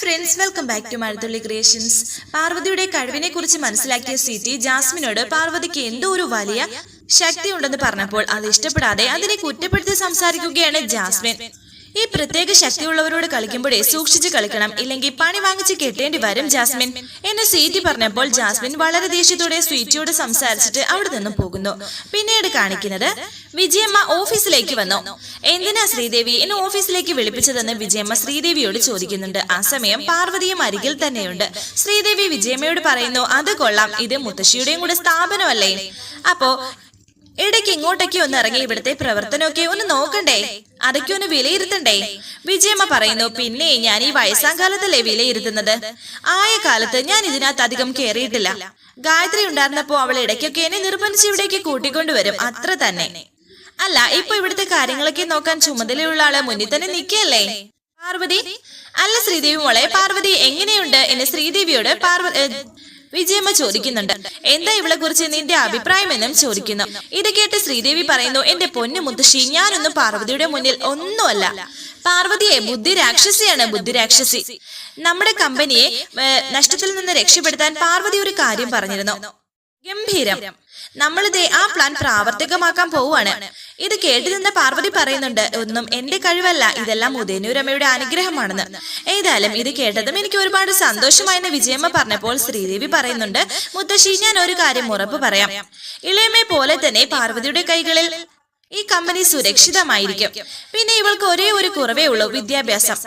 Friends welcome back to Mazhathulli creations പാർവതിയുടെ കഴിവിനെ കുറിച്ച് മനസ്സിലാക്കിയ സിറ്റി ജാസ്മിനോട് പാർവതിക്ക് എന്തോ ഒരു വലിയ ശക്തി ഉണ്ടെന്ന് പറഞ്ഞപ്പോൾ അത് ഇഷ്ടപ്പെടാതെ അതിനെ കുറ്റപ്പെടുത്തി സംസാരിക്കുകയാണ് ജാസ്മിൻ. ഈ പ്രത്യേക ശക്തിയുള്ളവരോട് കളിക്കുമ്പോഴേ സൂക്ഷിച്ച് കളിക്കണം. ഇല്ലെങ്കിൽ പണി വാങ്ങിച്ച് കെട്ടേണ്ടി വരും ജാസ്മിൻ. എന്നെ സീറ്റി പറഞ്ഞപ്പോൾ ജാസ്മിൻ വളരെ ദേഷ്യത്തോടെ സ്വീറ്റിയോട് സംസാരിച്ചിട്ട് അവിടെ നിന്നും പോകുന്നു. പിന്നീട് കാണിക്കുന്നത് വിജയമ്മ ഓഫീസിലേക്ക് വന്നു. എന്തിനാ ശ്രീദേവി എന്നെ ഓഫീസിലേക്ക് വിളിപ്പിച്ചതെന്ന് വിജയമ്മ ശ്രീദേവിയോട് ചോദിക്കുന്നുണ്ട്. ആ സമയം പാർവതിയും അരികിൽ തന്നെയുണ്ട്. ശ്രീദേവി വിജയമ്മയോട് പറയുന്നു അത് കൊള്ളാം. ഇത് മുത്തശ്ശിയുടെയും കൂടെ സ്ഥാപനമല്ലേ? അപ്പോ ഇടയ്ക്ക് ഇങ്ങോട്ടേക്ക് ഒന്ന് ഇറങ്ങി ഇവിടുത്തെ പ്രവർത്തനമൊക്കെ ഒന്ന് നോക്കണ്ടേ? അതൊക്കെ ഒന്ന് വിലയിരുത്തണ്ടേ? വിജയമ്മ പറയുന്നു പിന്നെ ഞാൻ ഈ വയസ്സാം കാലത്തല്ലേ വിലയിരുത്തുന്നത്? ആയ കാലത്ത് ഞാൻ ഇതിനകത്ത് അധികം കയറിയിട്ടില്ല ഗായത്രി ഉണ്ടായിരുന്നപ്പോ അവൾ ഇടയ്ക്കൊക്കെ എന്നെ നിർബന്ധിച്ച് ഇവിടേക്ക് കൂട്ടിക്കൊണ്ടുവരും അത്ര തന്നെ. അല്ല ഇപ്പൊ ഇവിടുത്തെ കാര്യങ്ങളൊക്കെ നോക്കാൻ ചുമതലയുള്ള ആൾ മുന്നിൽ തന്നെ നിൽക്കല്ലേ പാർവതി? അല്ല ശ്രീദേവി മോളെ പാർവതി എങ്ങനെയുണ്ട്? എന്ന് ശ്രീദേവിയോട് പാർവതി വിജയമ്മ ചോദിക്കുന്നുണ്ട്. എന്താ ഇവളെ കുറിച്ച് നിന്റെ അഭിപ്രായം എന്നും ചോദിക്കുന്നു. ഇത് കേട്ട് ശ്രീദേവി പറയുന്നു എന്റെ പൊന്നു മുത്തശ്ശി ഞാനൊന്നും പാർവതിയുടെ മുന്നിൽ ഒന്നുമല്ല. പാർവതിയെ ബുദ്ധി രാക്ഷസിയാണ് ബുദ്ധി രാക്ഷസി നമ്മുടെ കമ്പനിയെ നഷ്ടത്തിൽ നിന്ന് രക്ഷപ്പെടുത്താൻ പാർവതി ഒരു കാര്യം പറഞ്ഞിരുന്നു. ഗംഭീരം. നമ്മളിതേ ആ പ്ലാൻ പ്രാവർത്തികമാക്കാൻ പോവുകയാണ് ഇത് കേട്ടു നിന്ന പാർവതി പറയുന്നുണ്ട് ഒന്നും എന്റെ കഴിവല്ല ഇതെല്ലാം ഉദയനൂരമ്മയുടെ അനുഗ്രഹമാണെന്ന്. ഏതായാലും ഇത് കേട്ടതും എനിക്ക് ഒരുപാട് സന്തോഷമായെന്ന് വിജയമ്മ പറഞ്ഞപ്പോൾ ശ്രീദേവി പറയുന്നുണ്ട് മുത്തശ്ശി ഞാൻ ഒരു കാര്യം ഉറപ്പ് പറയാം. ഇളയമ്മയെ പോലെ തന്നെ പാർവതിയുടെ കൈകളിൽ ഈ കമ്പനി സുരക്ഷിതമായിരിക്കും. പിന്നെ ഇവൾക്ക് ഒരേ ഒരു കുറവേ ഉള്ളൂ വിദ്യാഭ്യാസം.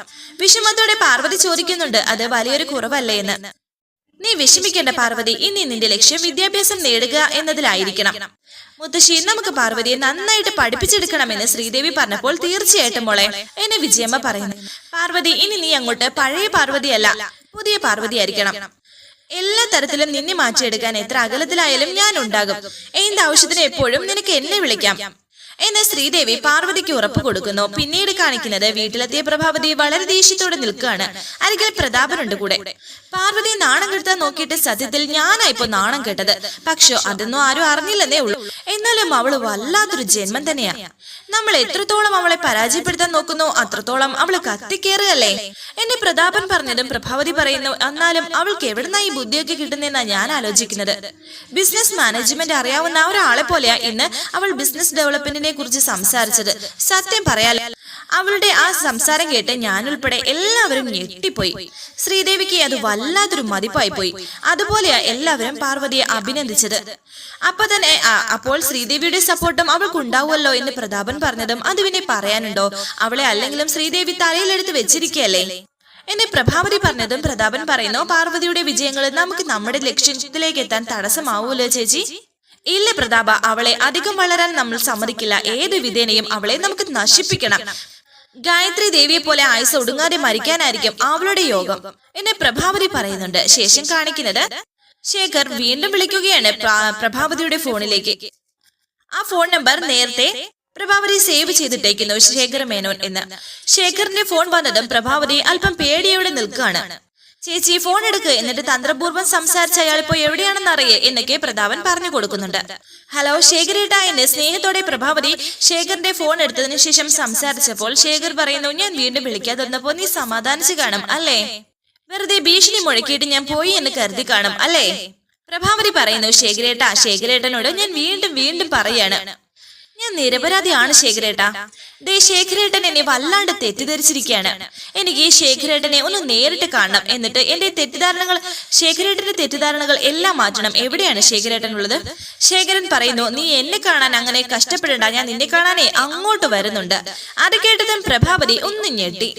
വിഷമത്തോടെ പാർവതി ചോദിക്കുന്നുണ്ട് അത് വലിയൊരു കുറവല്ലേ എന്ന്? നീ വിഷമിക്കേണ്ട പാർവതി ഇനി നിന്റെ ലക്ഷ്യം വിദ്യാഭ്യാസം നേടുക എന്നതിലായിരിക്കണം. മുത്തശ്ശി നമുക്ക് പാർവതിയെ നന്നായിട്ട് പഠിപ്പിച്ചെടുക്കണമെന്ന് ശ്രീദേവി പറഞ്ഞപ്പോൾ തീർച്ചയായിട്ടും മോളെ എന്നെ വിജയമ്മ പറയുന്നു. പാർവതി ഇനി നീ അങ്ങോട്ട് പഴയ പാർവതിയല്ല പുതിയ പാർവതി ആയിരിക്കണം എല്ലാ തരത്തിലും നിന്നെ മാറ്റിയെടുക്കാൻ എത്ര അകലത്തിലായാലും ഞാൻ ഉണ്ടാകും. എന്താവശ്യത്തിന് എപ്പോഴും നിനക്ക് എന്നെ വിളിക്കാം. എന്ന് ശ്രീദേവി പാർവതിക്ക് ഉറപ്പ് കൊടുക്കുന്നു. പിന്നീട് കാണിക്കുന്നത് വീട്ടിലെത്തിയ പ്രഭാവതി വളരെ ദേഷ്യത്തോടെ നിൽക്കുകയാണ്. അരികിൽ പ്രതാപനുണ്ട് കൂടെ. പാർവതി നാണം കെടുത്താൻ നോക്കിയിട്ട് സത്യത്തിൽ ഞാനാ ഇപ്പൊ നാണം കെട്ടത്. പക്ഷോ അതൊന്നും ആരും അറിഞ്ഞില്ലെന്നേ ഉള്ളൂ. എന്നാലും അവൾ വല്ലാത്തൊരു ജന്മം തന്നെയാ. നമ്മൾ എത്രത്തോളം അവളെ പരാജയപ്പെടുത്താൻ നോക്കുന്നു അത്രത്തോളം അവൾ കത്തിക്കേറുകയല്ലേ? എന്നെ പ്രതാപൻ പറഞ്ഞതും പ്രഭാവതി പറയുന്നു എന്നാലും അവൾക്ക് എവിടുന്നാ ഈ ബുദ്ധിയൊക്കെ കിട്ടുന്നതെന്നാ ഞാൻ ആലോചിക്കുന്നത്? ബിസിനസ് മാനേജ്മെന്റ് അറിയാവുന്ന ഒരാളെ പോലെയാ ഇന്ന് അവൾ ബിസിനസ് ഡെവലപ്മെന്റിനെ കുറിച്ച് സംസാരിച്ചത്. സത്യം പറയാലോ അവളുടെ ആ സംസാരം കേട്ട് ഞാനുൾപ്പെടെ എല്ലാവരും ഞെട്ടിപ്പോയി. ശ്രീദേവിക്ക് അത് വല്ലാത്തൊരു മതിപ്പായി പോയി അതുപോലെയാ എല്ലാവരും പാർവതിയെ അഭിനന്ദിച്ചത്. അപ്പൊ തന്നെ അപ്പോൾ ശ്രീദേവിയുടെ സപ്പോർട്ടും അവൾക്ക് ഉണ്ടാവുമല്ലോ എന്ന് പ്രതാപൻ പറഞ്ഞതും അത് പിന്നെ പറയാനുണ്ടോ? അവളെ അല്ലെങ്കിലും ശ്രീദേവി തലയിലെടുത്ത് വെച്ചിരിക്കുകയല്ലേ? എന്നെ പ്രഭാവതി പറഞ്ഞതും പ്രതാപൻ പറയുന്നു പാർവതിയുടെ വിജയങ്ങൾ നമുക്ക് നമ്മുടെ ലക്ഷ്യത്തിലേക്ക് എത്താൻ തടസ്സമാവൂല്ലോ ചേച്ചി? ഇല്ല പ്രതാപ അവളെ അധികം വളരാൻ നമ്മൾ സമ്മതിക്കില്ല. ഏത് വിധേനയും അവളെ നമുക്ക് നശിപ്പിക്കണം. ഗായത്രി ദേവിയെ പോലെ ആയുസ് ഒടുങ്ങാതെ മരിക്കാനായിരിക്കും അവളുടെ യോഗം. എന്നെ പ്രഭാവതി പറയുന്നുണ്ട്. ശേഷം കാണിക്കുന്നത് ശേഖർ വീണ്ടും വിളിക്കുകയാണ് പ്ര- പ്രഭാവതിയുടെ ഫോണിലേക്ക്. ആ ഫോൺ നമ്പർ നേരത്തെ പ്രഭാവതി സേവ് ചെയ്തിട്ടേക്കുന്നു ശേഖർ മേനോൻ എന്ന്. ശേഖറിന്റെ ഫോൺ വന്നതും പ്രഭാവതി അല്പം പേടിയോടെ നിൽക്കുകയാണ്. ചേച്ചി ഫോൺ എടുക്ക്. എന്നിട്ട് തന്ത്രപൂർവം സംസാരിച്ച അയാൾ ഇപ്പോൾ എവിടെയാണെന്ന് അറിയേ എന്നൊക്കെ പ്രതാപൻ പറഞ്ഞു കൊടുക്കുന്നുണ്ട്. ഹലോ ശേഖരേട്ട എന്ന് സ്നേഹത്തോടെ പ്രഭാവതി ശേഖറിന്റെ ഫോൺ എടുത്തതിനു ശേഷം സംസാരിച്ചപ്പോൾ ശേഖർ പറയുന്നു ഞാൻ വീണ്ടും വിളിക്കാതിരുന്നപ്പോ നീ സമാധാനിച്ചു കാണും അല്ലേ? വെറുതെ ഭീഷണി മുഴക്കിയിട്ട് ഞാൻ പോയി എന്ന് കരുതി കാണും അല്ലേ? പ്രഭാവതി പറയുന്നു ശേഖരേട്ട ശേഖരേട്ടനോട് ഞാൻ വീണ്ടും വീണ്ടും പറയാണ്. ഞാൻ നിരപരാധിയാണ് ശേഖരേട്ട. ദേ ശേഖരേട്ടൻ എന്നെ വല്ലാണ്ട് തെറ്റിദ്ധരിച്ചിരിക്കുകയാണ്. എനിക്ക് ഈ ശേഖരേട്ടനെ ഒന്ന് നേരിട്ട് കാണണം എന്നിട്ട് എന്റെ തെറ്റിദ്ധാരണകൾ ശേഖരേട്ടന്റെ തെറ്റിദ്ധാരണകൾ എല്ലാം മാറ്റണം. എവിടെയാണ് ശേഖരേട്ടൻ ഉള്ളത് ശേഖരൻ പറയുന്നു നീ എന്നെ കാണാൻ അങ്ങനെ കഷ്ടപ്പെടണ്ട. ഞാൻ നിന്നെ കാണാനേ അങ്ങോട്ട് വരുന്നുണ്ട്. അത് കേട്ടതും പ്രഭാവതി ഒന്ന് ഞെട്ടി.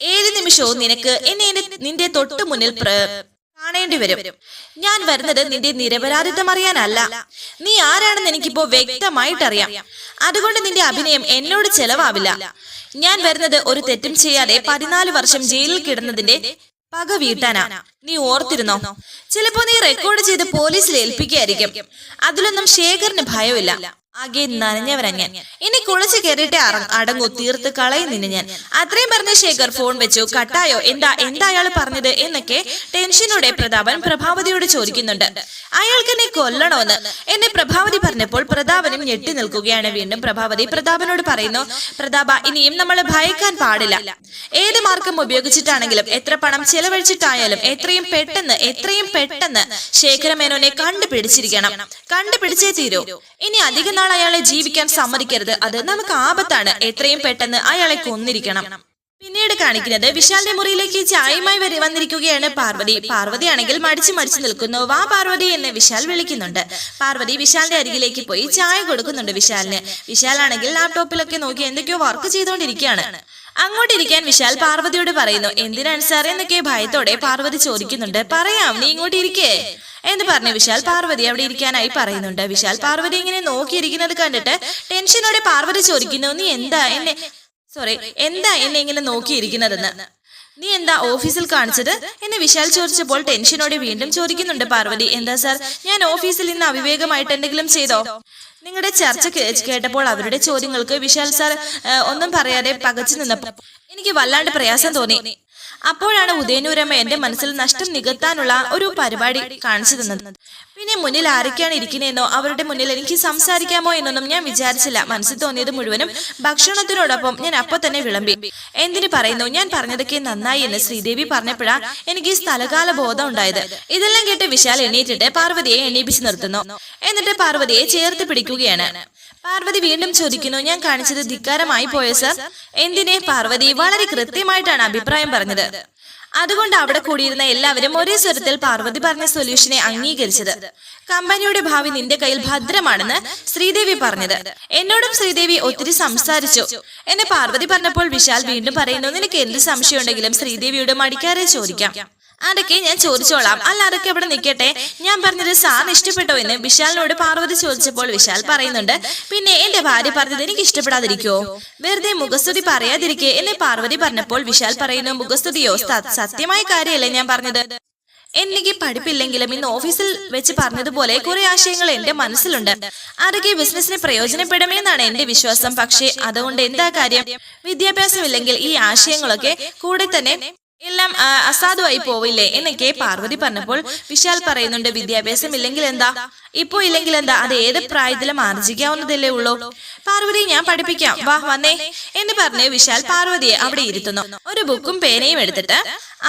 ഏത് നിമിഷവും നിനക്ക് എന്നെ നിന്റെ തൊട്ടു മുന്നിൽ കാണേണ്ടി വരും. ഞാൻ വരുന്നത് നിന്റെ നിരപരാധിത്വം അറിയാനല്ല. നീ ആരാണെന്ന് എനിക്കിപ്പോ വ്യക്തമായിട്ടറിയാം. അതുകൊണ്ട് നിന്റെ അഭിനയം എന്നോട് ചെലവാവില്ല. ഞാൻ വരുന്നത് ഒരു തെറ്റും ചെയ്യാതെ പതിനാല് വർഷം ജയിലിൽ കിടന്നതിന്റെ പക വീട്ടാനാ. നീ ഓർത്തിരുന്നോ? ചിലപ്പോ നീ റെക്കോർഡ് ചെയ്ത് പോലീസിൽ ഏൽപ്പിക്കുകയായിരിക്കും. അതിലൊന്നും ശേഖറിന് ഭയമില്ല. ആകെ ഞാൻ. ഇനി കുളിച്ചു കയറിയിട്ട് അടങ്ങൂ തീർത്ത് കളയും നിന്നെ ഞാൻ. അത്രയും പറഞ്ഞ ശേഖർ ഫോൺ വെച്ചു. കട്ടായോ? എന്താ എന്താ അയാൾ പറഞ്ഞത്? എന്നൊക്കെ ടെൻഷനോടെ പ്രതാപൻ പ്രഭാവതിയോട് ചോദിക്കുന്നുണ്ട്. അയാൾക്ക് എന്നെ കൊല്ലണോന്ന്? എന്നെ പ്രഭാവതി പറഞ്ഞപ്പോൾ പ്രതാപനും ഞെട്ടി നിൽക്കുകയാണ് വീണ്ടും. പ്രഭാവതി പ്രതാപനോട് പറയുന്നു പ്രതാപ ഇനിയും നമ്മൾ ഭയക്കാൻ പാടില്ല. ഏത് മാർഗം ഉപയോഗിച്ചിട്ടാണെങ്കിലും എത്ര പണം ചെലവഴിച്ചിട്ടായാലും എത്രയും പെട്ടെന്ന് എത്രയും പെട്ടെന്ന് ശേഖരമേനോനെ കണ്ടുപിടിച്ചിരിക്കണം. കണ്ടുപിടിച്ചേ തീരൂ ഇനി അധിക അയാളെ ജീവിക്കാൻ സമ്മതിക്കരുത്. അത് നമുക്ക് ആപത്താണ്. എത്രയും പെട്ടെന്ന് അയാളെ കൊന്നിരിക്കണം. പിന്നീട് കാണിക്കുന്നത് വിശാലിന്റെ മുറിയിലേക്ക് ചായയുമായി വരെ വന്നിരിക്കുകയാണ് പാർവതി. പാർവതിയാണെങ്കിൽ മടിച്ചു മടിച്ചു നിൽക്കുന്നു. വാ പാർവതി എന്ന് വിശാൽ വിളിക്കുന്നുണ്ട്. പാർവതി വിശാലിന്റെ അരികിലേക്ക് പോയി ചായ കൊടുക്കുന്നുണ്ട് വിശാലിന്. വിശാലാണെങ്കിൽ ലാപ്ടോപ്പിലൊക്കെ നോക്കി എന്തൊക്കെയോ വർക്ക് ചെയ്തുകൊണ്ടിരിക്കുകയാണ് അങ്ങോട്ടിരിക്കാൻ വിശാൽ പാർവതിയോട് പറയുന്നു എന്തിനാണ് സാർ എന്നൊക്കെ ഭയത്തോടെ പാർവതി ചോദിക്കുന്നുണ്ട്. പറയാം നീ ഇങ്ങോട്ട് ഇരിക്കേ എന്ന് പറഞ്ഞ് വിശാൽ പാർവതി അവിടെ ഇരിക്കാനായി പറയുന്നുണ്ട്. വിശാൽ പാർവതി ഇങ്ങനെ നോക്കിയിരിക്കുന്നത് കണ്ടിട്ട് ടെൻഷനോടെ പാർവതി ചോദിക്കുന്നു നീ എന്താ എന്നെ സോറി എന്താ എന്നെ ഇങ്ങനെ നോക്കിയിരിക്കുന്നതെന്ന്? നീ എന്താ ഓഫീസിൽ കാണിച്ചത്? എന്നെ വിശാൽ ചോദിച്ചപ്പോൾ ടെൻഷനോടെ വീണ്ടും ചോദിക്കുന്നുണ്ട് പാർവതി. എന്താ സാർ ഞാൻ ഓഫീസിൽ ഇന്ന് അവിവേകമായിട്ട് എന്തെങ്കിലും ചെയ്തോ? നിങ്ങളുടെ ചർച്ച കേട്ടപ്പോൾ അവരുടെ ചോദ്യങ്ങൾക്ക് വിശാൽ സാർ ഒന്നും പറയാതെ പകച്ചു നിന്നപ്പോൾ എനിക്ക് വല്ലാണ്ട് പ്രയാസം തോന്നി. അപ്പോഴാണ് ഉദയനൂരമ്മ എന്റെ മനസ്സിൽ നഷ്ടം നികത്താനുള്ള ഒരു പരിപാടി കാണിച്ചു തന്നത്. പിന്നെ മുന്നിൽ ആരൊക്കെയാണ് ഇരിക്കുന്നതെന്നോ അവരുടെ മുന്നിൽ എനിക്ക് സംസാരിക്കാമോ എന്നൊന്നും ഞാൻ വിചാരിച്ചില്ല. മനസ്സിൽ തോന്നിയത് മുഴുവനും ഭക്ഷണത്തിനോടൊപ്പം ഞാൻ അപ്പൊ തന്നെ വിളമ്പി. എന്തിനു പറയുന്നു? ഞാൻ പറഞ്ഞതൊക്കെ നന്നായി എന്ന് ശ്രീദേവി പറഞ്ഞപ്പോഴാ എനിക്ക് സ്ഥലകാല ബോധം ഉണ്ടായത്. ഇതെല്ലാം കേട്ട് വിശാൽ എണീറ്റിട്ട് പാർവതിയെ എണീപ്പിച്ചു നിർത്തുന്നു. എന്നിട്ട് പാർവതിയെ ചേർത്ത് പിടിക്കുകയാണ്. പാർവതി വീണ്ടും ചോദിക്കുന്നു ഞാൻ കാണിച്ചത് ധിക്കാരമായി പോയ സർ? എന്തിനെ പാർവതി? വളരെ കൃത്യമായിട്ടാണ് അഭിപ്രായം പറഞ്ഞത്. അതുകൊണ്ട് അവിടെ കൂടിയിരുന്ന എല്ലാവരും ഒരേ സ്വരത്തിൽ പാർവതി പറഞ്ഞ സൊല്യൂഷനെ അംഗീകരിച്ചത്. കമ്പനിയുടെ ഭാവി നിന്റെ കയ്യിൽ ഭദ്രമാണെന്ന് ശ്രീദേവി പറഞ്ഞത്. എന്നോടും ശ്രീദേവി ഒത്തിരി സംസാരിച്ചു. എന്നെ പാർവതി പറഞ്ഞപ്പോൾ വിശാൽ വീണ്ടും പറയുന്നു നിനക്ക് എന്ത് സംശയമുണ്ടെങ്കിലും ശ്രീദേവിയോട് മടിക്കാരെ ചോദിക്കാം. അതൊക്കെ ഞാൻ ചോദിച്ചോളാം. അല്ല അതൊക്കെ അവിടെ നിൽക്കട്ടെ? ഞാൻ പറഞ്ഞത് സാറിന് ഇഷ്ടപ്പെട്ടോ എന്ന് വിശാലിനോട് പാർവതി ചോദിച്ചപ്പോൾ വിശാൽ പറയുന്നുണ്ട് പിന്നെ എന്റെ ഭാര്യ പറഞ്ഞത് എനിക്ക് ഇഷ്ടപ്പെടാതിരിക്കോ? വെറുതെ മുഖസ്തുതി പറയാതിരിക്കെ എന്നെ പാർവതി പറഞ്ഞപ്പോൾ വിശാൽ പറയുന്നു മുഖസ്തുതിയോ? സത്യമായ കാര്യമല്ലേ ഞാൻ പറഞ്ഞത്? എനിക്ക് പഠിപ്പില്ലെങ്കിലും ഇന്ന് ഓഫീസിൽ വെച്ച് പറഞ്ഞതുപോലെ കുറെ ആശയങ്ങൾ എന്റെ മനസ്സിലുണ്ട്. അതൊക്കെ ബിസിനസിന് പ്രയോജനപ്പെടുമെന്നാണ് എന്റെ വിശ്വാസം. പക്ഷേ അതുകൊണ്ട് എന്താ കാര്യം? വിദ്യാഭ്യാസമില്ലെങ്കിൽ ഈ ആശയങ്ങളൊക്കെ കൂടെ തന്നെ എല്ലാം അസാധുവായി പോവില്ലേ എന്നൊക്കെ പാർവതി പറഞ്ഞപ്പോൾ വിശാൽ പറയുന്നുണ്ട് വിദ്യാഭ്യാസം ഇല്ലെങ്കിൽ എന്താ ഇപ്പോ ഇല്ലെങ്കിൽ എന്താ അത് ഏത് പ്രായത്തിലും ആർജിക്കാവുന്നതല്ലേ ഉള്ളൂ. പാർവതി ഞാൻ പഠിപ്പിക്കാം. വാ വന്നേ. എന്ന് പറഞ്ഞ് വിശാൽ പാർവതിയെ അവിടെ ഇരുത്തുന്നു. ഒരു ബുക്കും പേനയും എടുത്തിട്ട്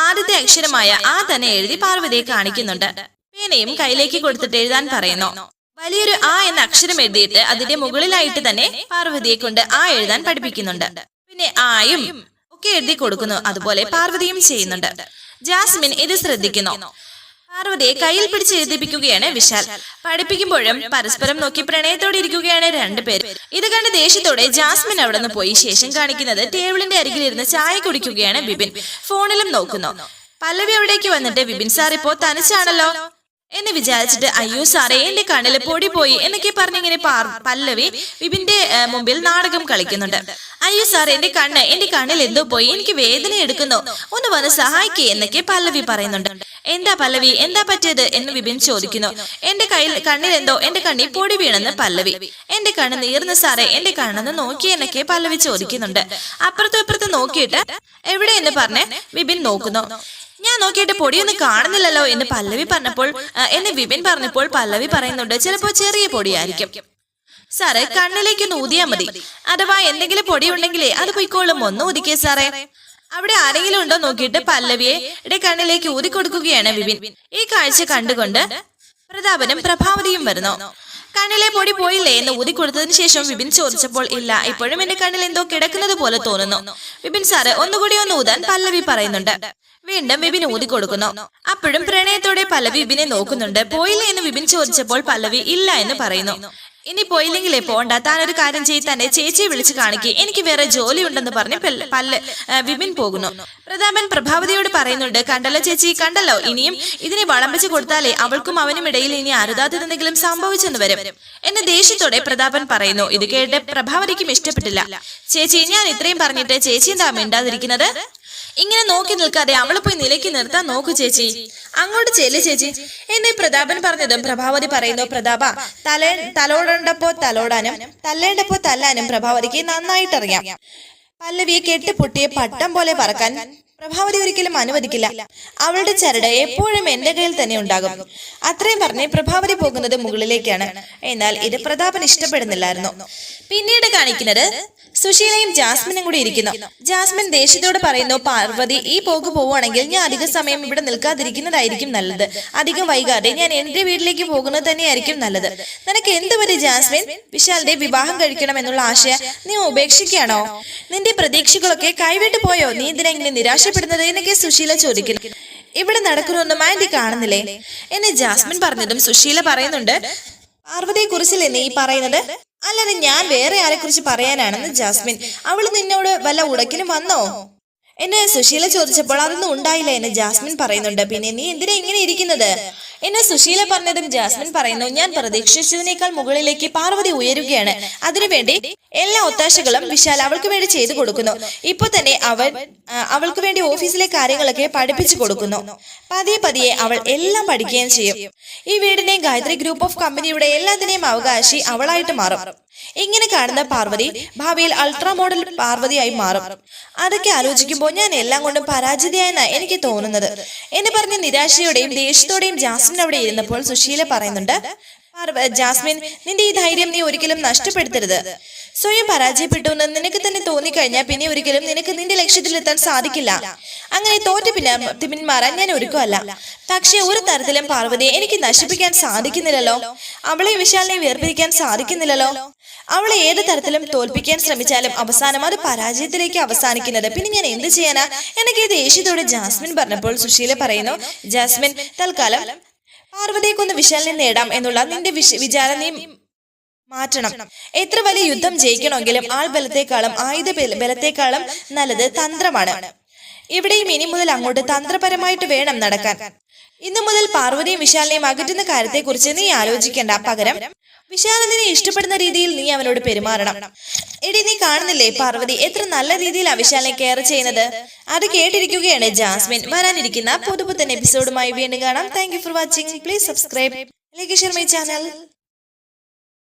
ആദ്യത്തെ അക്ഷരമായ ആ തന്നെ എഴുതി പാർവതിയെ കാണിക്കുന്നുണ്ട്. പേനയും കയ്യിലേക്ക് കൊടുത്തിട്ട് എഴുതാൻ പറയുന്നു. വലിയൊരു ആ എന്ന അക്ഷരം എഴുതിയിട്ട് അതിന്റെ മുകളിലായിട്ട് തന്നെ പാർവതിയെ കൊണ്ട് ആ എഴുതാൻ പഠിപ്പിക്കുന്നുണ്ട്. പിന്നെ ആയും ഒക്കെ എഴുതി കൊടുക്കുന്നു. അതുപോലെ പാർവതിയും ചെയ്യുന്നുണ്ട്. ജാസ്മിൻ ഇത് ശ്രദ്ധിക്കുന്നു. പാർവതിയെ കയ്യിൽ പിടിച്ച് എഴുതിപ്പിക്കുകയാണ് വിശാൽ. പഠിപ്പിക്കുമ്പോഴും പരസ്പരം നോക്കി പ്രണയത്തോടെ ഇരിക്കുകയാണ് രണ്ടുപേരും ഇത് കണ്ട് ദേഷ്യത്തോടെ ജാസ്മിൻ അവിടെ നിന്ന് പോയി ശേഷം കാണിക്കുന്നത് ടേബിളിന്റെ അരികിലിരുന്ന് ചായ കുടിക്കുകയാണ് ബിബിൻ ഫോണിലും നോക്കുന്നു. പല്ലവി അവിടേക്ക് വന്നിട്ട് ബിബിൻ സാർ ഇപ്പോ തനിച്ചാണല്ലോ? എന്ന് വിചാരിച്ചിട്ട് അയ്യോ സാറേ എന്റെ കണ്ണിൽ പൊടി പോയി എന്നൊക്കെ പറഞ്ഞിങ്ങനെ പല്ലവി വിപിന്റെ മുമ്പിൽ നാടകം കളിക്കുന്നുണ്ട്. അയ്യോ സാർ എന്റെ കണ്ണ് എന്റെ കണ്ണിൽ എന്തോ പോയി എനിക്ക് വേദന എടുക്കുന്നു. ഒന്ന് വന്ന് സഹായിക്കേ എന്നൊക്കെ പല്ലവി പറയുന്നുണ്ട്. എന്താ പല്ലവി? എന്താ പറ്റിയത്? എന്ന് വിപിൻ ചോദിക്കുന്നു. എന്റെ കയ്യിൽ കണ്ണിൽ എന്തോ എന്റെ കണ്ണിൽ പൊടി വീണെന്ന് പല്ലവി. എന്റെ കണ്ണ് നീർന്ന് സാറേ എന്റെ കണ്ണെന്ന് നോക്കി എന്നൊക്കെ പല്ലവി ചോദിക്കുന്നുണ്ട്. അപ്പുറത്തും ഇപ്പുറത്തും നോക്കിയിട്ട് എവിടെ എന്ന് പറഞ്ഞ് വിപിൻ നോക്കുന്നു. ഞാൻ നോക്കിയിട്ട് പൊടിയൊന്നും കാണുന്നില്ലല്ലോ എന്ന് പല്ലവി പറഞ്ഞപ്പോൾ എന്ന് വിപിൻ പറഞ്ഞപ്പോൾ പല്ലവി പറയുന്നുണ്ട് ചിലപ്പോ ചെറിയ പൊടിയായിരിക്കും. സാറേ കണ്ണിലേക്ക് ഒന്ന് ഊതിയാ മതി. അഥവാ എന്തെങ്കിലും പൊടി ഉണ്ടെങ്കിലേ അത് പൊയ്ക്കോളും. ഒന്ന് ഊതിക്കേ സാറേ. അവിടെ ആരെങ്കിലും ഉണ്ടോ നോക്കിയിട്ട് പല്ലവിയെ ഇടെ കണ്ണിലേക്ക് ഊതി കൊടുക്കുകയാണ് വിപിൻ. ഈ കാഴ്ച കണ്ടുകൊണ്ട് പ്രതാപനും പ്രഭാവതിയും വരുന്നു. കണ്ണിലെ പൊടി പോയില്ലേ എന്ന് ഊതി കൊടുത്തതിന് ശേഷം വിപിൻ ചോദിച്ചപ്പോൾ ഇല്ല ഇപ്പോഴും എന്റെ കണ്ണിൽ എന്തോ കിടക്കുന്നത് പോലെ തോന്നുന്നു. വിപിൻ സാറ് ഒന്നുകൂടി ഒന്ന് ഊതാൻ പല്ലവി പറയുന്നുണ്ട്. വീണ്ടും വിപിൻ ഊതി കൊടുക്കുന്നു. അപ്പോഴും പ്രണയത്തോടെ പല്ലവി വിപിനെ നോക്കുന്നുണ്ട്. പോയില്ലേ എന്ന് വിപിൻ ചോദിച്ചപ്പോൾ പല്ലവി ഇല്ല എന്ന് പറയുന്നു. ഇനി പോയില്ലെങ്കിലേ പോണ്ട. ഒരു കാര്യം ചെയ്ത് തന്നെ ചേച്ചിയെ വിളിച്ച് കാണിക്കുക എനിക്ക് വേറെ ജോലി ഉണ്ടെന്ന് പറഞ്ഞ് പല്ല- പല്ല് വിപിൻ പോകുന്നു. പ്രതാപൻ പ്രഭാവതിയോട് പറയുന്നുണ്ട്. കണ്ടല്ലോ ചേച്ചി കണ്ടല്ലോ. ഇനിയും ഇതിനെ വളമ്പിച്ച് കൊടുത്താലേ അവൾക്കും അവനും ഇടയിൽ ഇനി അരുതാത്തത് എന്തെങ്കിലും സംഭവിച്ചെന്ന് വരും. എന്ന് ദേഷ്യത്തോടെ പ്രതാപൻ പറയുന്നു. ഇത് കേട്ട് പ്രഭാവതിക്കും ഇഷ്ടപ്പെട്ടില്ല. ചേച്ചി ഞാൻ ഇത്രയും പറഞ്ഞിട്ട് ചേച്ചി എന്താ മിണ്ടാതിരിക്കുന്നത് ഇങ്ങനെ നോക്കി നിൽക്കാതെ അവളെ പോയി നിലയ്ക്ക് നിർത്താൻ നോക്കു ചേച്ചി. അങ്ങോട്ട് ചെല്ലു ചേച്ചി. എന്നെ പ്രതാപൻ പറഞ്ഞതും പ്രഭാവതി പറയുന്നു പ്രതാപ തല തലോടേണ്ടപ്പോ തലോടാനും തല്ലേണ്ടപ്പോ തല്ലാനും പ്രഭാവതിക്ക് നന്നായിട്ട് നന്നായിട്ടറിയാം. പല്ലവിയെ കെട്ടിപ്പൊട്ടിയ പട്ടം പോലെ പറക്കാൻ പ്രഭാവതി ഒരിക്കലും അനുവദിക്കില്ല. അവളുടെ ചരട് എപ്പോഴും എന്റെ കയ്യിൽ തന്നെ ഉണ്ടാകും. അത്രയും പറഞ്ഞ് പ്രഭാവതി പോകുന്നത് മുകളിലേക്കാണ്. എന്നാൽ ഇത് പ്രതാപൻ ഇഷ്ടപ്പെടുന്നില്ലായിരുന്നു. പിന്നീട് കാണിക്കുന്നത് സുശീലയും ജാസ്മിനും കൂടി ഇരിക്കുന്നു. ജാസ്മിൻ ദേഷ്യത്തോട് പറയുന്നു പാർവതി ഈ പോക്ക് പോവുകയാണെങ്കിൽ ഞാൻ അധിക സമയം ഇവിടെ നിൽക്കാതിരിക്കുന്നതായിരിക്കും നല്ലത്. അധികം വൈകാതെ ഞാൻ എന്റെ വീട്ടിലേക്ക് പോകുന്നത് തന്നെയായിരിക്കും നല്ലത്. നിനക്ക് എന്ത് പറ്റി ജാസ്മിൻ? വിശാലിന്റെ വിവാഹം കഴിക്കണം എന്നുള്ള ആശയ നീ ഉപേക്ഷിക്കുകയാണോ? നിന്റെ പ്രതീക്ഷകളൊക്കെ കൈവിട്ടു പോയോ? നീ എന്തിനാ ഇങ്ങനെ നിരാശപ്പെടുന്നത്? എന്നൊക്കെ സുശീല ചോദിക്കുന്നു. ഇവിടെ നടക്കുന്നൊന്നും ആന്റി കാണുന്നില്ലേ? എന്നെ ജാസ്മിൻ പറഞ്ഞതും സുശീല പറയുന്നുണ്ട് പാർവതിയെ കുറിച്ചില്ലേ നീ പറയുന്നത്? അല്ലാതെ ഞാൻ വേറെ ആരെ കുറിച്ച് പറയാനാണെന്ന് ജാസ്മിൻ. അവൾ നിന്നോട് വല്ല ഉടക്കിലും വന്നോ? എന്നെ സുശീല ചോദിച്ചപ്പോൾ അതൊന്നും ഉണ്ടായില്ല എന്ന് ജാസ്മിൻ പറയുന്നുണ്ട്. പിന്നെ നീ എന്തിനാ ഇങ്ങനെ ഇരിക്കുന്നത്? എന്നെ സുശീല പറഞ്ഞതും ജാസ്മിൻ പറയുന്നു ഞാൻ പ്രതീക്ഷിച്ചതിനേക്കാൾ മുകളിലേക്ക് പാർവതി ഉയരുകയാണ്. അതിനുവേണ്ടി എല്ലാ ഒത്താശകളും വിശാൽ അവൾക്ക് വേണ്ടി ചെയ്തു കൊടുക്കുന്നു. ഇപ്പൊ തന്നെ അവൻ അവൾക്ക് വേണ്ടി ഓഫീസിലെ കാര്യങ്ങളൊക്കെ പഠിപ്പിച്ചു കൊടുക്കുന്നു. പതിയെ പതിയെ അവൾ എല്ലാം പഠിക്കുകയും ചെയ്യും. ഈ വീടിനെയും ഗായത്രി ഗ്രൂപ്പ് ഓഫ് കമ്പനിയുടെ എല്ലാത്തിനെയും അവകാശി അവളായിട്ട് മാറും. ഇങ്ങനെ കാണുന്ന പാർവതി ഭാവിയിൽ അൾട്രാ മോഡൽ പാർവതിയായി മാറും. അതൊക്കെ ആലോചിക്കുമ്പോൾ ഞാൻ എല്ലാം കൊണ്ടും പരാജിതയായെന്നാണ് എനിക്ക് തോന്നുന്നത്. എന്ന് പറഞ്ഞ് നിരാശയോടെയും ദേഷ്യത്തോടെയും ജാസ്മിൻ അവിടെ ഇരുന്നപ്പോൾ സുശീല പറയുന്നുണ്ട് ജാസ്മിൻ നിന്റെ ഈ ധൈര്യം നീ ഒരിക്കലും നഷ്ടപ്പെടുത്തരുത്. സ്വയം പരാജയപ്പെട്ടു എന്ന് നിനക്ക് തന്നെ തോന്നിക്കഴിഞ്ഞാൽ പിന്നെ ഒരിക്കലും നിനക്ക് നിന്റെ ലക്ഷ്യത്തിലെത്താൻ സാധിക്കില്ല. അങ്ങനെ തോറ്റു പിന്നെ പിന്മാറാൻ ഞാൻ ഒരുക്കുമല്ല പക്ഷേ ഒരു തരത്തിലും പാർവതിയെ എനിക്ക് നശിപ്പിക്കാൻ സാധിക്കുന്നില്ലല്ലോ. അവളെ വിശാലിനെ വേർപിരിക്കാൻ സാധിക്കുന്നില്ലല്ലോ അവളെ ഏത് തരത്തിലും തോൽപ്പിക്കാൻ ശ്രമിച്ചാലും അവസാനം അത് പരാജയത്തിലേക്ക് അവസാനിക്കുന്നത്. പിന്നെ ഞാൻ എന്ത് ചെയ്യാനാ? എനിക്ക് ദേഷ്യത്തോടെ ജാസ്മിൻ പറഞ്ഞപ്പോൾ സുശീല പറയുന്നു ജാസ്മിൻ തൽക്കാലം പാർവതിയെ കൊന്ന് വിശാലിനെ നേടാം എന്നുള്ള നിന്റെ വിചാരം നീ മാറ്റണം. എത്ര വലിയ യുദ്ധം ജയിക്കണമെങ്കിലും ആൾ ബലത്തെക്കാളും ആയുധ ബല- ബലത്തെക്കാളും നല്ലത് തന്ത്രമാണ്. ഇവിടെയും ഇനി മുതൽ അങ്ങോട്ട് തന്ത്രപരമായിട്ട് വേണം നടക്കാൻ. ഇന്നു മുതൽ പാർവതിയും വിശാലിനെയും അകറ്റുന്ന കാര്യത്തെക്കുറിച്ച് നീ ആലോചിക്കേണ്ട. പകരം വിശാൽ നിന്നെ ഇഷ്ടപ്പെടുന്ന രീതിയിൽ നീ അവനോട് പെരുമാറണം. എടി നീ കാണുന്നില്ലേ പാർവതി എത്ര നല്ല രീതിയിൽ വിശാലിനെ കെയർ ചെയ്യുന്നത്? അത് കേട്ടിരിക്കുകയാണ് ജാസ്മിൻ. വരാനിരിക്കുന്ന പുതുപുത്തൻ എപ്പിസോഡുമായി വീണ്ടും കാണാം. Thank for watching please subscribe like share my channel